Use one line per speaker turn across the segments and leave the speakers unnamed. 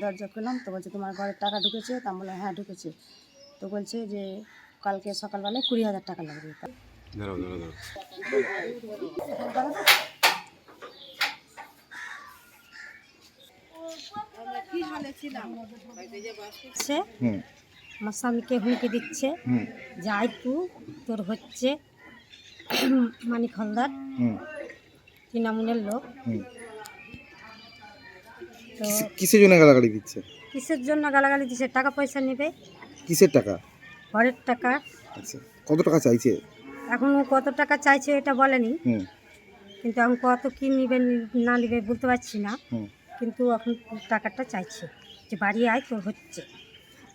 দরজা খুললাম তো বলছে তোমার ঘরে টাকা ঢুকেছে? তা বললাম হ্যাঁ ঢুকেছে। তো বলছে যে কালকে সকালবেলায় কুড়ি হাজার টাকা লাগবে। আমার স্বামীকে হুমকি দিচ্ছে
হুম।
যে তু তোর হচ্ছে মানিক হলদার তৃণমূলের লোক।
কিসের জন্য গালাগালি দিচ্ছে?
কিসের জন্য গালাগালি দিচ্ছে? টাকা পয়সা নেবে।
কিসের টাকা?
ঘরের টাকা।
আচ্ছা কত টাকা চাইছে?
এখন ও কত টাকা চাইছে এটা বলেনি। কিন্তু এখন কত কি নিবে না নিবে বলতে পারছি না। কিন্তু এখন টাকাটা চাইছে যে বাড়ি আয় তোর হচ্ছে।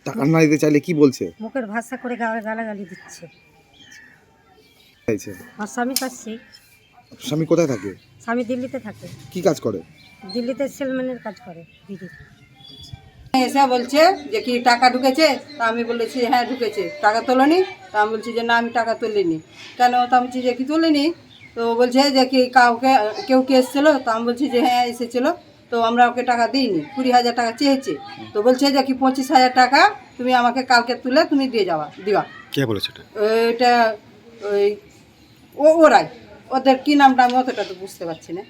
টাকা না দিতে চাইলে কি বলছে?
মুখের ভাষা করে গালাগালি দিচ্ছে।
চাইছে।
আমার স্বামী কাছে
স্বামী কোথায় থাকে?
স্বামী দিল্লিতে থাকে।
কি কাজ করে?
দিল্লিতে সেলম্যানের কাজ করে দিদি।
এসে বলছে যে কি টাকা ঢুকেছে? তা আমি বলেছি হ্যাঁ ঢুকেছে। টাকা তোলেনি? তা আমি বলছি যে না আমি টাকা তুলিনি। কেন? তা আমি বলছি যে কি তুলিনি? তো বলছে যে কি কাউকে কেউ কি এসেছিল? তো আমি বলছি যে হ্যাঁ এসেছিল। তো আমরা ওকে টাকা দিইনি কুড়ি হাজার টাকা চেয়েছে। তো বলছে যে কি পঁচিশ হাজার টাকা তুমি আমাকে কালকে তুলে তুমি দিয়ে যাওয়া দিবা।
কে বলেছে এটা?
ওইটা ওই ও ওরাই। ওদের কি নামটা আমি অতটা তো বুঝতে পারছি না।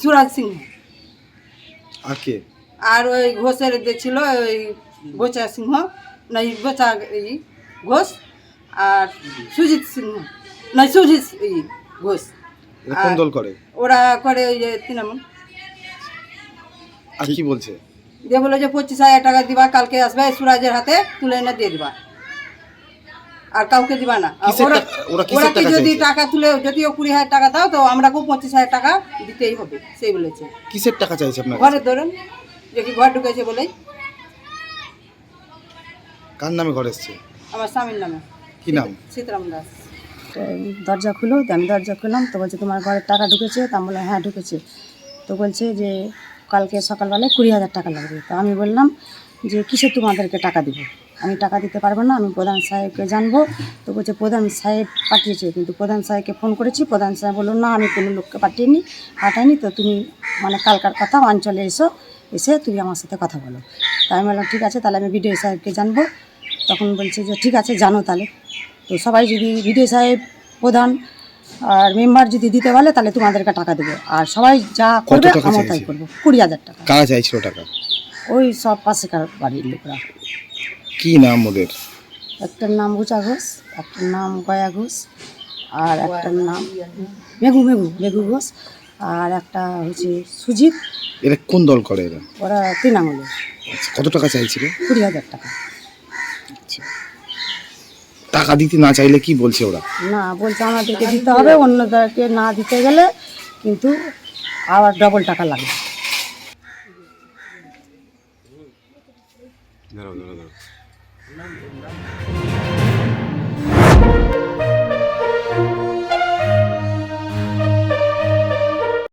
সুরাজ সিংহ।
আর
আর ওই ঘোষের যে ছিল ওই গোচা সিংহ না গোচা এই ঘোষ আর সুজিত সিংহ। না সুজিত এই ঘোষ।
কোন দল করে?
ওরা করে ওই যে তৃণমূল।
আর কি বলছে?
দিয়ে বলে যে পঁচিশ হাজার টাকা দিবা কালকে আসবে সুরাজের হাতে তুলে এনে দিয়ে দিবা। আর কাউকে দিবা না। ওরা কি যদি টাকা তুলে যদিও কুড়ি হাজার টাকা দাও তো আমরাকেও পঁচিশ হাজার টাকা দিতেই হবে সেই বলেছে।
কিসের টাকা চাইছে আপনার
ঘরে ধরুন যে কি ঘর ঢুকেছে বলেই।
কার নামে ঘর এসছে?
আমার স্বামীর নামে।
কি নাম?
সীতারাম দাস।
তো দরজা খুলো তো আমি দরজা খুললাম তো বলছে তোমার ঘরে টাকা ঢুকেছে তা আমি বললাম হ্যাঁ ঢুকেছে। তো বলছে যে কালকে সকালবেলায় কুড়ি হাজার টাকা লাগবে। তো আমি বললাম যে কিসে তোমাদেরকে টাকা দিব? আমি টাকা দিতে পারব না আমি প্রধান সাহেবকে জানব। তো বলছে প্রধান সাহেব পাঠিয়েছে। কিন্তু প্রধান সাহেবকে ফোন করেছি। প্রধান সাহেব বলল না আমি কোনো লোককে পাঠিয়েনি পাঠাইনি। তো তুমি মানে কালকার কথা অঞ্চলে এসো এসে তুমি আমার সাথে কথা বলো। তাই আমি বললাম ঠিক আছে তাহলে আমি বিডিও সাহেবকে জানব। তখন বলছে যে ঠিক আছে জানো তাহলে। তো সবাই যদি বিডিও সাহেব প্রধান আর মেম্বার যদি দিতে বলে তাহলে তোমাদেরকে টাকা দেবো। আর সবাই যা করবে আমার তাই করব। কুড়ি হাজার টাকা।
কারা চাইছিল টাকা?
ওই সব পাশেকার বাড়ির লোকরা।
কি নাম ওদের?
একটার নাম উচা ঘোষ একটার নাম গয়া ঘোষ আর একটার নাম মেঘু মেঘু মেঘু ঘোষ আর একটা হচ্ছে সুজিত।
এরা কোন দল করে এরা?
ওরা তৃণমূলের
আচ্ছা, কত টাকা চাইছিল?
কুড়ি হাজার টাকা।
টাকা দিতে না চাইলে কি বলছে ওরা?
না বলছে আমাদেরকে দিতে হবে অন্যদেরকে না দিতে গেলে কিন্তু আবার ডবল টাকা লাগবে।
Bilmem, bilmem.